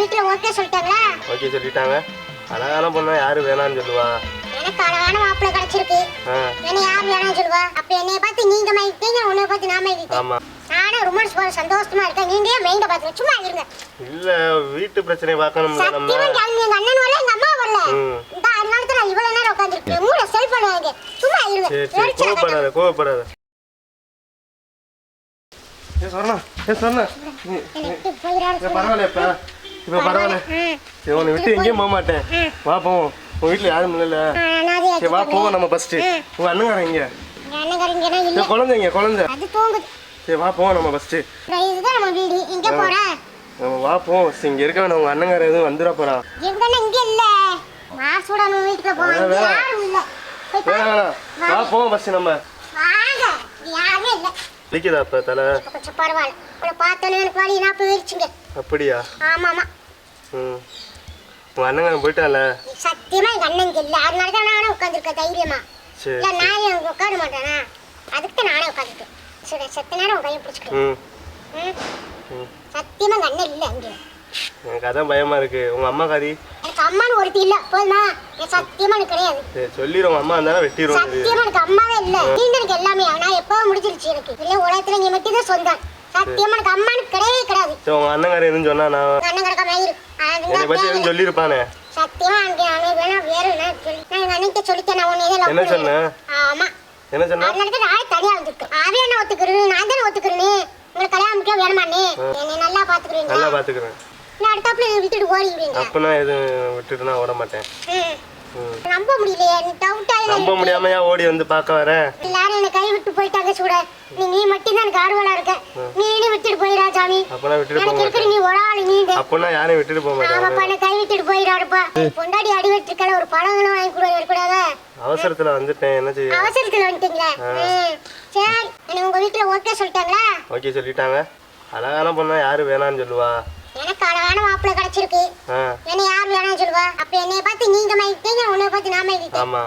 வீட்டுல ஓகே சொல்லிட்டாங்களா? ஓகே சொல்லிட்டாங்க. அழகான பொண்ணா யாரு வேணாம்னு சொல்லுவா. எனக்கு அழகான மாப்பிள்ளை கிடைச்சிருக்கு. என்ன யார் வேணாம்னு சொல்லுவா? அப்ப என்னைய பார்த்து நீங்க மயக்கிட்டீங்க உன்னை பார்த்து நான் மயக்கிட்டேன் ஆமா. நானும் ரொம்ப சு- சந்தோஷமா இருக்கேன். நீங்க ஏன் மெயின்ட பாத்துங்க சும்மா இருங்க. இல்ல வீட்டு பிரச்சனை பார்க்கணும்ல நம்ம. சத்தியமா எங்க அண்ணன் வரல எங்க அம்மா வரல. இந்த அதனால தான் நான் இவ்வளவு நேரம் உட்காந்துருக்கேன் மூட செல்போன் வாங்க சும்மா இருங்க. சரி. கோவப்படாத கோவப்படாத. ஏ சொன்னா ஏ சொன்னா என்னை விட்டு போயிடாத பரவாயில்ல இப்ப பரவாயில்ல. சரி உன்னை விட்டு எங்கேயும் போக மாட்டேன் வா போவோம். உன் வீட்டுல யாரும் அனாதை சரி வா. போவோம் நம்ம ஃபர்ஸ்ட் உங்க அண்ணங்காரன் இங்க இல்ல. குழந்தைங்க குழந்தை. சரி வா போவோம் நம்ம இதுதான் நம்ம வா. போவோம். சரி, இங்க இருக்க வேணாம். உங்க அண்ணங்காரன் எதுவும் வந்துட இல்ல. இங்க வேணாம். இல்ல. வா போவோம் ஃபர்ஸ்ட் நம்ம. வலிக்குதா இப்ப தலை? கொஞ்சம் பரவாயில்ல. உங்களை பார்த்தோன்னே எனக்கு வலி நான் போயிருச்சுங்க. அப்படியா? ஆமா ஆமா ம். உங்க அண்ணங்காரன் போயிட்டான்ல? சத்தியமா எங்க அண்ணன் இல்ல. அதனால தான் நானே உட்காந்துருக்கேன் தைரியமா. சரி இல்ல நான் அங்க உட்கார மாட்டேனா? அதுக்கு தான் நானே உட்காந்துருக்கேன் சரி செத்த நேரம் உன் கையை பிடிச்சிக்கிறேன் சத்தியமா எங்க அண்ணன் இல்ல இங்க எனக்கு அதான் பயமா இருக்கு. உங்க அம்மா காரி அம்மான்னு ஒருத்தி இல்ல. போதுமா? எனக்கு சத்தியமா எனக்கு கிடையாது. சொல்லிடும் அம்மா இருந்தாலும் வெட்டிடுவோம் சத்தியமா எனக்கு அம்மாவே இல்ல. நீ எனக்கு எல்லாமே. நான் எப்பவும் முடிஞ்சிருச்சு எனக்கு? இல்ல உலகத்துல நீ மட்டும் தான் சொந்தம். சத்தியமா எனக்கு அம்மானு கிடையவே கிடையாது. சரி உங்க எதுவும் சொன்னா நான் கிடக்க மயிறு என்னை பத்தி எதுவும் சொல்லியிருப்பானே? சத்தியமா அங்க அவன் வேணா வேற என்ன சொல்லி. நான் எங்க அண்ணன் சொல்லிட்டேன் நான் உன்னை என்ன இதெல்லாம் சொன்ன? ஆமா. என்ன சொன்னா? நான் தனியா வந்திருக்கேன். அவன் என்ன ஒத்துக்கிறேன்? நான் தானே ஒத்துக்கிறேனே? உங்களுக்கு கல்யாணம் வேணுமாண்ணே? என்னை நல்லா பாத்துக்கிறீங்களா நல்லா பாத்துக்கிறேன் நான் அடுத்தாப்புல விட்டுட்டு ஓடிடுவீங்க அப்பனா எதுவும் விட்டுட்டு நான் ஓட மாட்டேன். நம்ப முடியலையே டவுட்டா நம்ப முடியாமையா ஓடி வந்து பார்க்க வரேன் எல்லாரும் என்னை கை விட்டு போயிட்டாங்க சூட. நீ நீ மட்டும் தான் எனக்கு ஆர்வலா இருக்க. நீ நீ விட்டுட்டு போயிடா சாமி. அப்பனா விட்டுட்டு போக மாட்டேன். நீ ஒரு ஆள் நீ அப்பனா யாரையும் விட்டுட்டு போக மாட்டேன். ஆமாப்பா என்ன கை விட்டுட்டு போயிடாருப்பா பொண்டாடி அடி வெட்டிருக்கல ஒரு பழங்களும் வாங்கி கூட வரக்கூடாதா அவசரத்துல வந்துட்டேன் என்ன செய்ய? அவசரத்துல வந்துட்டீங்களா. சரி உங்க வீட்டுல ஓகே சொல்லிட்டாங்களா? ஓகே சொல்லிட்டாங்க. அழகான பொண்ணா யாரு வேணாம்னு சொல்லுவா. எனக்கு அழகான மாப்பிள்ளை கிடைச்சிருக்கு. என்ன யார் வேணாம்னு சொல்லுவா. அப்ப என்னைய பார்த்து நீங்க மயக்கிட்டீங்க உன்னை பார்த்து நான் மயக்கிட்டேன் ஆமா.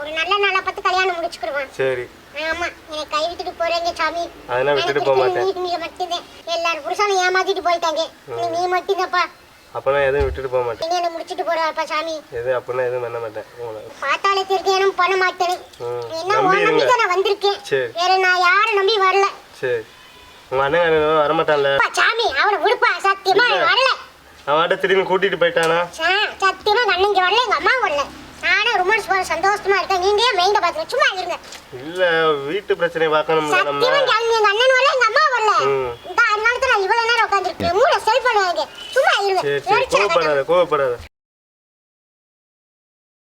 ஒரு நல்ல நாளை பார்த்து கல்யாணம் முடிச்சுக்கிடுவான் சரி. ஆமா என்னை கை விட்டுட்டு போறீங்க சாமி. அதெல்லாம் விட்டுட்டு போக மாட்டேன். நீ- நீங்க மட்டும்தான் எல்லாரும் புருஷனும் ஏமாத்திட்டு போயிட்டாங்க. நீ நீ மட்டும்தான்ப்பா அப்பனா எதுவும் விட்டுட்டு போக மாட்டேன். நீங்க என்ன முடிச்சிட்டு போறாப்பா சாமி. எது அப்பனா எதுவும் பண்ண மாட்டேன். பார்த்தாலே தெரியும் பண்ண மாட்டேன். என்ன நம்பி நான் வந்திருக்கேன். வேற நான் யாரை நம்பி வரல. சரி. உங்க அண்ணன் வரமாட்டான்ல. சாமி அவனை விடுப்பா சத்தியமா வரல. அவன் ஆட்ட திரும்பி கூட்டிட்டு போயிட்டானா? சா- சத்தியமா அண்ணன் வரல எங்க அம்மா வரல. நானே ரொம்ப சு- சந்தோஷமா இருக்கேன். நீங்க ஏன் மெயின்ட பாத்துங்க சும்மா இருங்க. இல்ல வீட்டு பிரச்சனை பார்க்கணும்ல நம்ம. சத்தியமா எங்க அண்ணன் வரல எங்க அம்மா வரல. இந்த அதனால தான் நான் இவ்வளவு நேரம் உட்காந்துருக்கேன் மூட செல்போன் வாங்க சும்மா இருங்க. சரி சரி. கோவப்படாத கோவப்படாத.